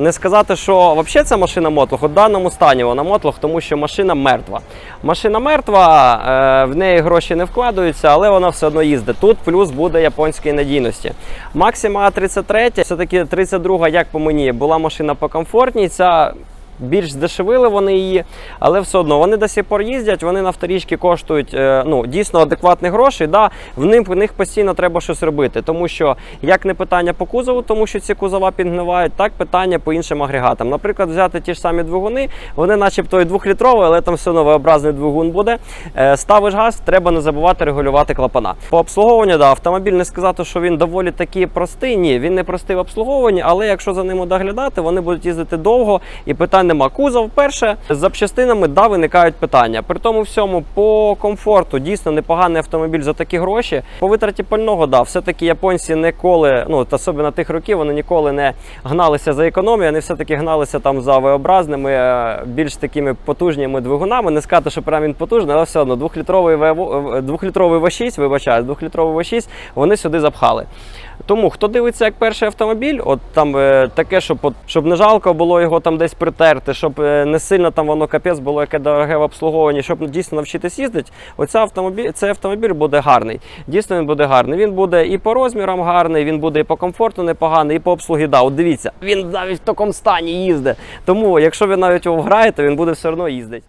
Не сказати, що взагалі ця машина мотлох, у даному стані вона мотлох, тому що машина мертва. Машина мертва, е, в неї гроші не вкладаються, але вона все одно їздить. Тут плюс буде японської надійності. Максима А33, все-таки 32, як по мені, була машина покомфортній. Ця більш здешевили вони її, але все одно вони до сих пор їздять, вони на вторічки коштують е, ну, дійсно адекватні гроші. Да, в них, постійно треба щось робити, тому що як не питання по кузову, тому що ці кузова підгнивають, так питання по іншим агрегатам. Наприклад, взяти ті ж самі двигуни, вони начебто і двохлітрові, але там все одно V-образний двигун буде. Е, ставиш газ, треба не забувати регулювати клапана. По обслуговуванню, да, автомобіль не сказати, що він доволі таки простий. Ні, він не простий в обслуговуванні, але якщо за ними доглядати, вони будуть їздити довго і питань нема. Кузов перше з запчастинами да, виникають питання. При тому всьому по комфорту дійсно непоганий автомобіль за такі гроші. По витраті пального, да, все-таки японці ніколи, ну особливо тих років, вони ніколи не гналися за економію, вони все-таки гналися там за V-образними, е, більш такими потужними двигунами. Не сказати, що прям він потужний, але все одно двохлітровий V6, вибачаю, двохлітровий V6 вони сюди запхали. Тому хто дивиться як перший автомобіль, от там е, таке, щоб, от, щоб не жалко було його там десь притерти, щоб е, не сильно там воно капець було яке дороге в обслуговуванні, щоб дійсно навчитись їздити, оця автомобіль, цей автомобіль буде гарний. Дійсно він буде гарний. Він буде і по розмірам гарний, він буде і по комфорту непоганий, і по обслугі. Да, от дивіться, він навіть в такому стані їздить. Тому, якщо ви навіть його вграєте, він буде все одно їздити.